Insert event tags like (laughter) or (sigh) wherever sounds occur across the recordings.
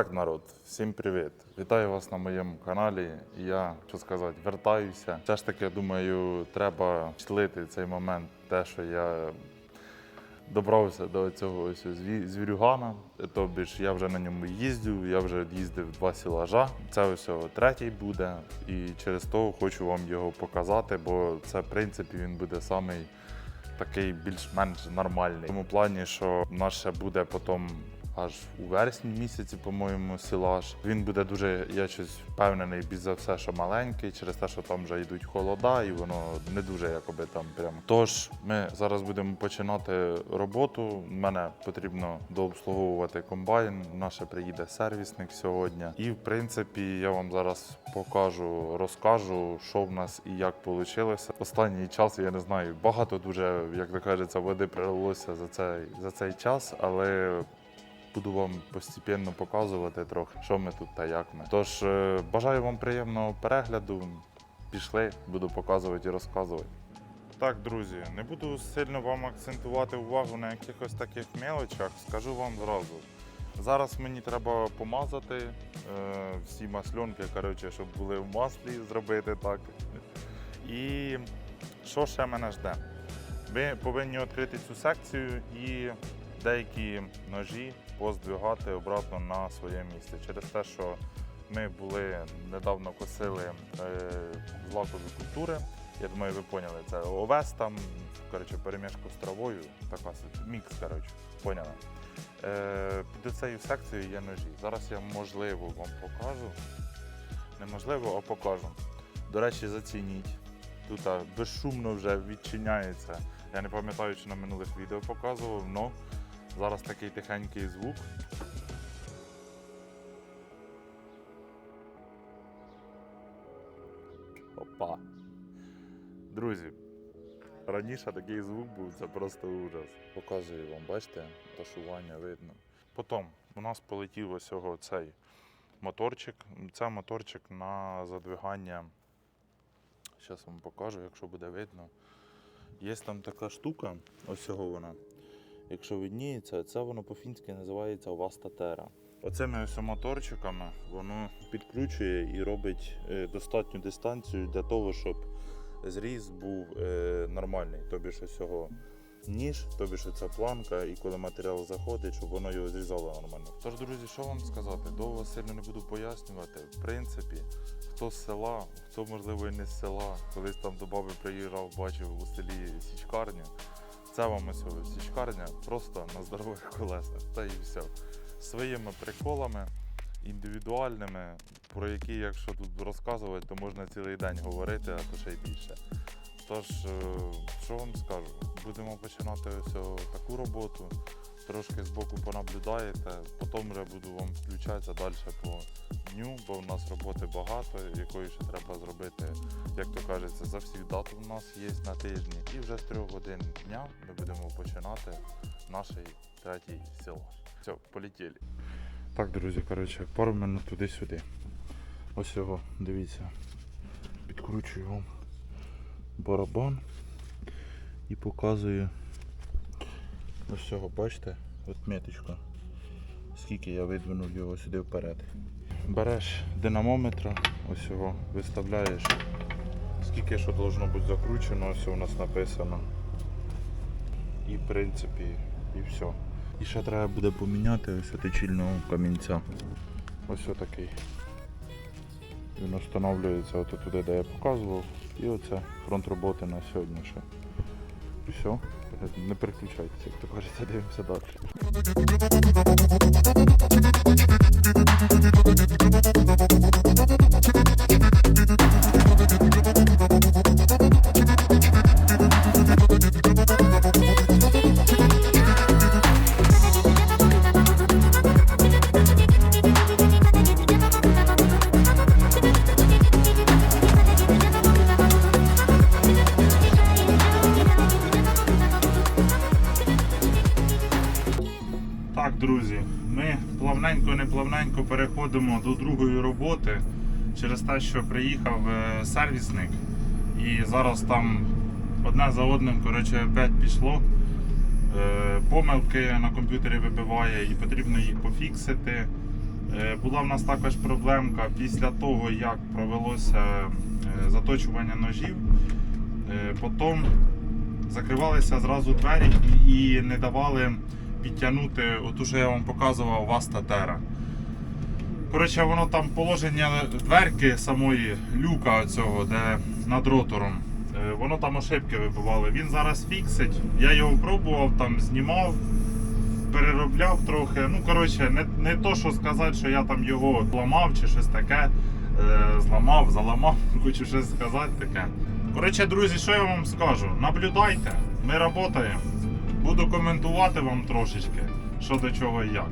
Так, народ, всім привіт! Вітаю вас на моєму каналі. Я що сказати, вертаюся. Все ж таки, думаю, треба вчлити цей момент, те, що я добрався до цього ось зві- звірюгана. Тобі ж я вже на ньому їздю, я вже їздив два сілажа. Це ось третій буде. І через то хочу вам його показати, бо це, в принципі, він буде самий такий більш-менш нормальний. В тому плані, що в нас ще буде потім аж у вересні місяці, по-моєму, сілаж. Він буде дуже, я щось впевнений, більш за все, що маленький, через те, що там вже йдуть холода, і воно не дуже якоби там прямо. Тож ми зараз будемо починати роботу. Мене потрібно дообслуговувати комбайн. Наше приїде сервісник сьогодні. І в принципі я вам зараз покажу, розкажу, що в нас і як вийшло. Останній час я не знаю, багато дуже, як то кажеться, води пролилося за цей за цей час, але буду вам постійно показувати трохи, що ми тут та як ми. Тож е, бажаю вам приємного перегляду. Пішли, буду показувати і розказувати. Так, друзі, не буду сильно вам акцентувати увагу на якихось таких мелочах. Скажу вам зразу. Зараз мені треба помазати е, всі масльонки, коротше, щоб були в маслі, зробити так. І що ще мене жде? Ви повинні відкрити цю секцію і деякі ножі поздвигати обратно на своє місце. Через те, що ми були недавно косили е, злакові культури. Я думаю, ви поняли, це овес там, коротше, перемішку з травою, така мікс, коротше, поняли. Е, під цією секцією є ножі. Зараз я можливо вам покажу. Неможливо, а покажу. До речі, зацініть. Тут безшумно вже відчиняється. Я не пам'ятаю, чи на минулих відео показував, але зараз такий тихенький звук. Опа. Друзі, раніше такий звук був, це просто ужас. Показую вам, бачите, ташування видно. Потім у нас полетів ось цей моторчик. Це моторчик на задвигання. Зараз вам покажу, якщо буде видно. Є там така штука, ось цього вона. Якщо видніється, це воно по-фінськи називається Вастатера. Оцими ось моторчиками воно підключує і робить е, достатню дистанцію для того, щоб зріз був е, нормальний. Тобі ж ось цього ніж, тобі ж ця планка, і коли матеріал заходить, щоб воно його зрізало нормально. Тож, друзі, що вам сказати? Довго сильно не буду пояснювати. В принципі, хто з села, хто можливо і не з села, колись там до баби приїжджав, бачив у селі січкарню. Це вам ось січкарня просто на здорових колесах. Та і все. Своїми приколами, індивідуальними, про які, якщо тут розказувати, то можна цілий день говорити, а то ще й більше. Тож, е, що вам скажу? Будемо починати ось таку роботу. Трошки збоку понаблюдаєте, потім вже буду вам включатися далі по дню, бо в нас роботи багато, якої ще треба зробити, як то кажеться, за всіх дат у нас є на тижні. І вже з трьох годин дня ми будемо починати наш третій сілаж. Все, полетіли. Так, друзі, коротше, пару минут туди-сюди. Ось його, дивіться. Підкручую вам барабан і показую ось цього, бачите, от меточка. Скільки я видвинув його сюди вперед. Береш динамометра, ось його виставляєш. Скільки що должно бути закручено, ось у нас написано. І в принципі, і все. І ще треба буде поміняти ось точильного камінця. Ось отакий. Він встановлюється от туди, де я показував. І оце фронт роботи на сьогодні ще. Все. Не переключайтеся, як то кажеться, дивимося далі. Так, друзі, ми плавненько, не плавненько переходимо до другої роботи через те, що приїхав е, сервісник. І зараз там одне за одним коротше, опять пішло. Е, Помилки на комп'ютері вибиває і потрібно їх пофіксити. Е, Була в нас також проблемка після того, як провелося заточування ножів. Потім закривалися зразу двері і не давали підтягнути, оту, що я вам показував, Васта Тера. Коротше, воно там положення дверки самої люка цього, де над ротором. е, Воно там ошибки вибивало. Він зараз фіксить. Я його пробував, там знімав, переробляв трохи. Ну, коротше, не, не то, що сказати, що я там його ламав чи щось таке. е, Зламав, заламав, (laughs) хочу щось сказати таке. Коротше, друзі, що я вам скажу? Наблюдайте, ми працюємо. Буду коментувати вам трошечки, що до чого і як.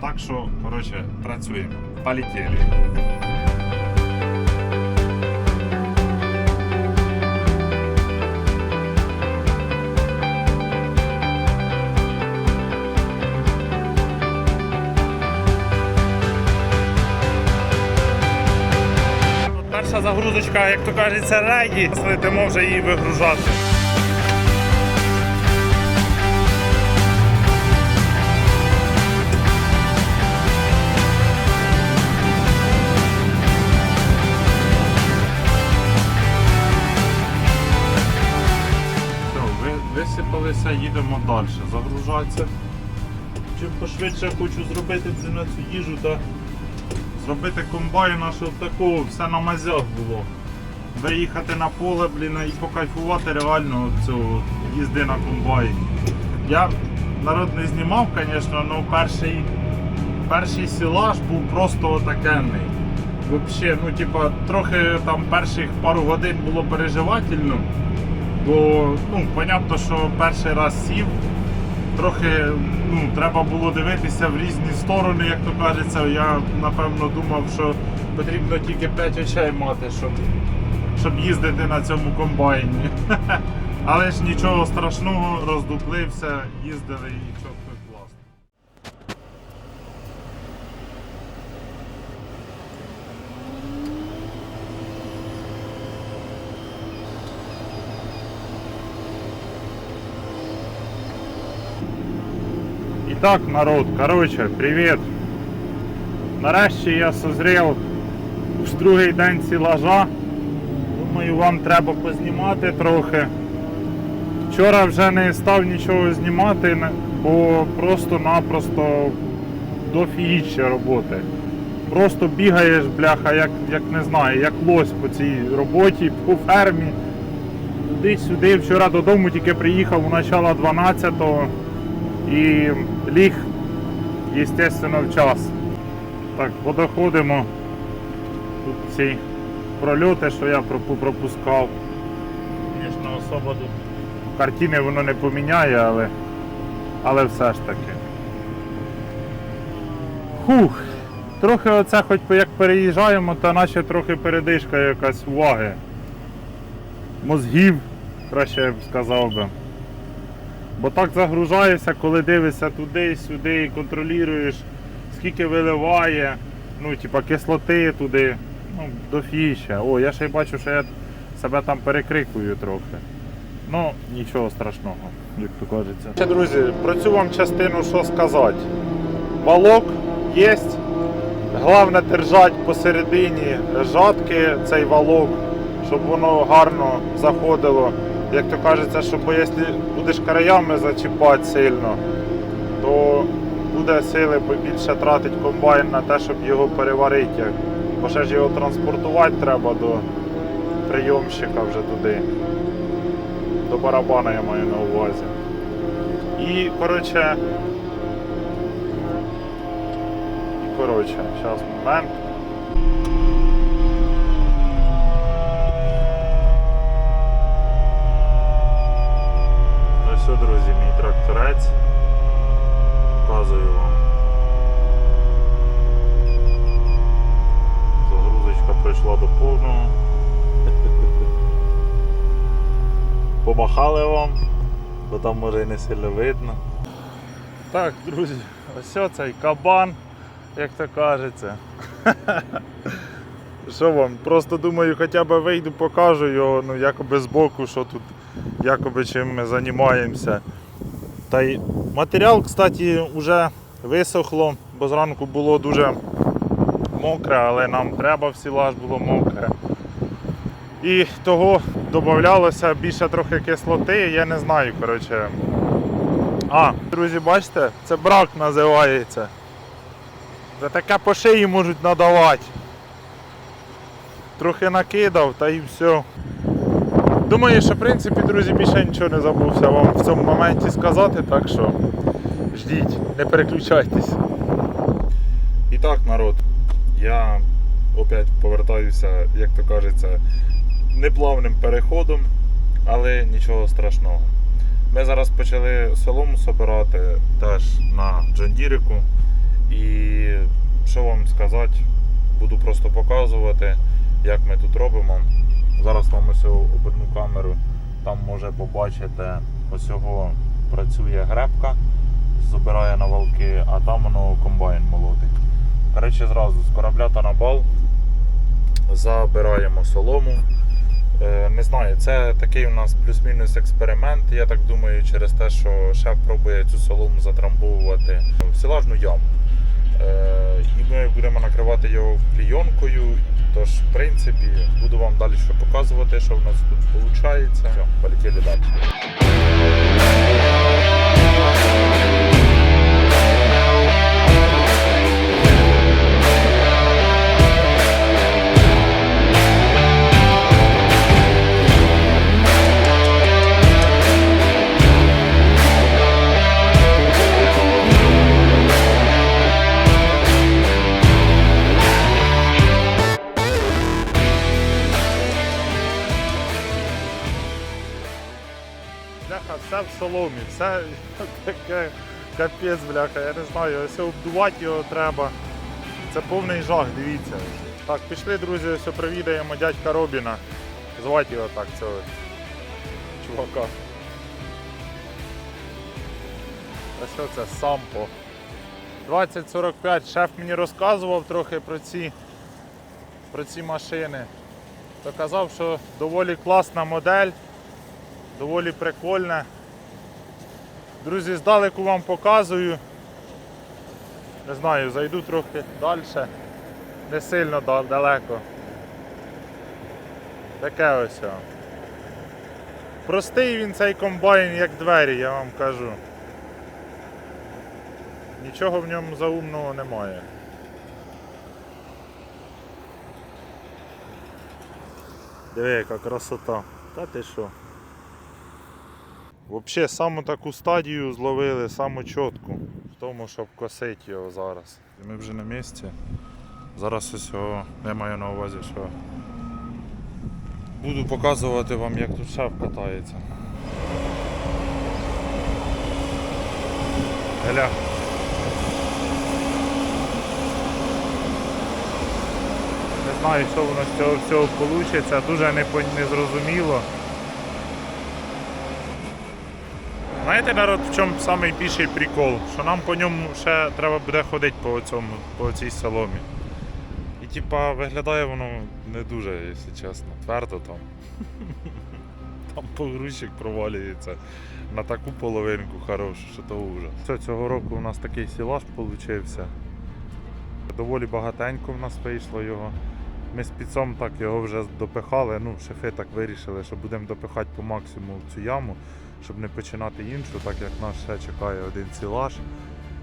Так що, коротше, працюємо. Полетіли. Перша загрузочка, як то кажеться, регі. Летимо вже її вигружати. Висипалися, їдемо далі. Загружатися. Чим пошвидше хочу зробити на цю їжу та зробити комбайна, щоб такого все на мазях було. Виїхати на поле, блін, і покайфувати реально цього їзди на комбайні. Я народ не знімав, звісно, але перший, перший сілаж був просто отакенний. Взагалі, ну, типа, трохи там перших пару годин було переживательно, бо ну, понятно, що перший раз сів, трохи ну, треба було дивитися в різні сторони, як то кажеться. Я напевно думав, що потрібно тільки 5 очей мати, щоб, щоб їздити на цьому комбайні. (laughs) Але ж нічого страшного, роздуплився, їздили і чітко і класно. І так, народ, короче, привіт. Нарешті я созрів в другий день сілажа. Думаю, вам треба познімати трохи. Вчора вже не став нічого знімати, бо просто-напросто дофігіще роботи. Просто бігаєш, бляха, як, як не знаю, як лось по цій роботі, по фермі. Туди-сюди. Вчора додому тільки приїхав у начало 12-го і ліг, звісно, в час. Так, подоходимо. Тут ці прольоти, що я пропускав. Звісно, особо тут картини воно не поміняє, але, але все ж таки. Фух. Трохи оце хоч як переїжджаємо, то наче трохи передишка якась уваги. Мозгів, краще я б сказав би. Бо так загружаєшся, коли дивишся туди, сюди і контролюєш, скільки виливає, ну, типа кислоти туди, ну, дофіща. О, я ще й бачу, що я себе там перекрикую трохи. Ну, нічого страшного, як то кажеться. Ще, друзі, про цю вам частину що сказати. Балок є. Головне держати посередині жатки цей валок, щоб воно гарно заходило. Як то кажеться, що бо якщо будеш краями зачіпати сильно, то буде сили більше тратить комбайн на те, щоб його переварити. Бо ще ж його транспортувати треба до прийомщика вже туди. До барабана я маю на увазі. І, коротше, і, коротше, зараз момент. Ось, о, друзі, мій тракторець. Показую вам. Загрузочка пройшла до повного. (laughs) Помахали вам, бо там може і не сильно видно. Так, друзі, ось цей кабан, як то кажеться. (laughs) Що вам? Просто думаю, хоча б вийду, покажу його, ну якоби збоку, що тут, якоби чим ми займаємося. Та й матеріал, кстати, вже висохло, бо зранку було дуже мокре, але нам треба в сілаж було мокре. І того додавалося більше трохи кислоти, я не знаю, коротше. А, друзі, бачите, це брак називається. За таке по шиї можуть надавати. Трохи накидав та і все. Думаю, що в принципі, друзі, більше нічого не забувся вам в цьому моменті сказати, так що ждіть, не переключайтесь. І так, народ, я опять повертаюся, як то кажеться, неплавним переходом, але нічого страшного. Ми зараз почали солому собирати теж на Джандірику. І що вам сказати, буду просто показувати, як ми тут робимо. Зараз вам ось оберну камеру, там може побачите, ось його працює гребка, забирає на валки, а там воно комбайн молотить. Коротше, зразу з корабля та на бал забираємо солому. Е, Не знаю, це такий у нас плюс-мінус експеримент. Я так думаю, через те, що шеф пробує цю солому затрамбовувати в сілажну яму. Е, І ми будемо накривати його клійонкою. Тож, в принципі, буду вам далі ще показувати, що в нас тут виходить. Все, полетіли далі. Соломі, все таке капець, бляха, я не знаю, ось обдувати його треба. Це повний жах, дивіться. Так, пішли, друзі, ось привідаємо дядька Робіна. Звати його так, цього чувака. Ось це сампо. 2045. Шеф мені розказував трохи про ці, про ці машини. То казав, що доволі класна модель доволі прикольне. Друзі, здалеку вам показую. Не знаю, зайду трохи далі. Не сильно далеко. Таке ось. Простий він цей комбайн, як двері, я вам кажу. Нічого в ньому заумного немає. Диви, яка красота. Та ти що? Взагалі, саму таку стадію зловили, саму чітку в тому, щоб косити його зараз. Ми вже на місці. Зараз ось його, я маю на увазі, що буду показувати вам, як тут шеф катається. Гля. Не знаю, що воно з цього всього вийде, дуже незрозуміло. Знаєте, народ, в чому найбільший прикол? Що нам по ньому ще треба буде ходити по, цьому, по цій соломі. І типа виглядає воно не дуже, якщо чесно. Твердо там. (laughs) Там погрузчик провалюється на таку половинку хорошу, що то ужас. Все, цього року у нас такий сілаж получився. Доволі багатенько в нас вийшло його. Ми з піцом так його вже допихали. Ну, шефи так вирішили, що будемо допихати по максимуму цю яму, щоб не починати іншу, так як нас ще чекає один сілаж.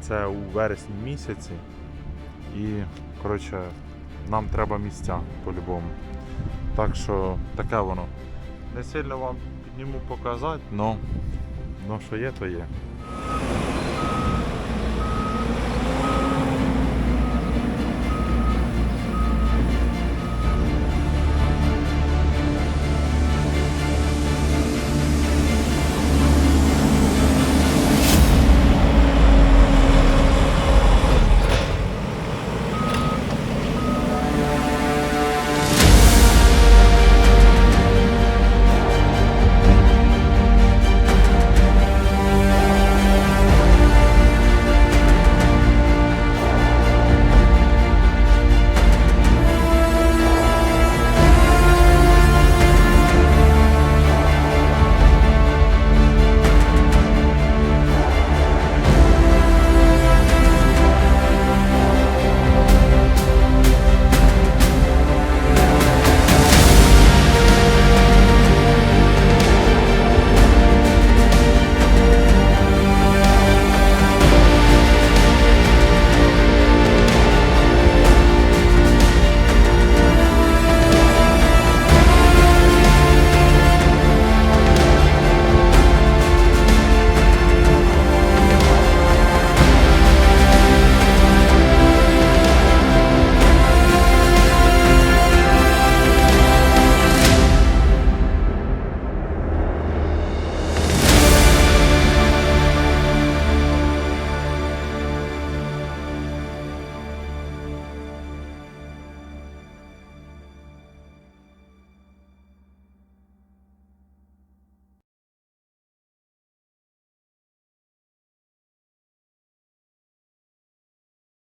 Це у вересні місяці. І, коротше, нам треба місця по-любому. Так що таке воно. Не сильно вам підніму показати, але що є, то є.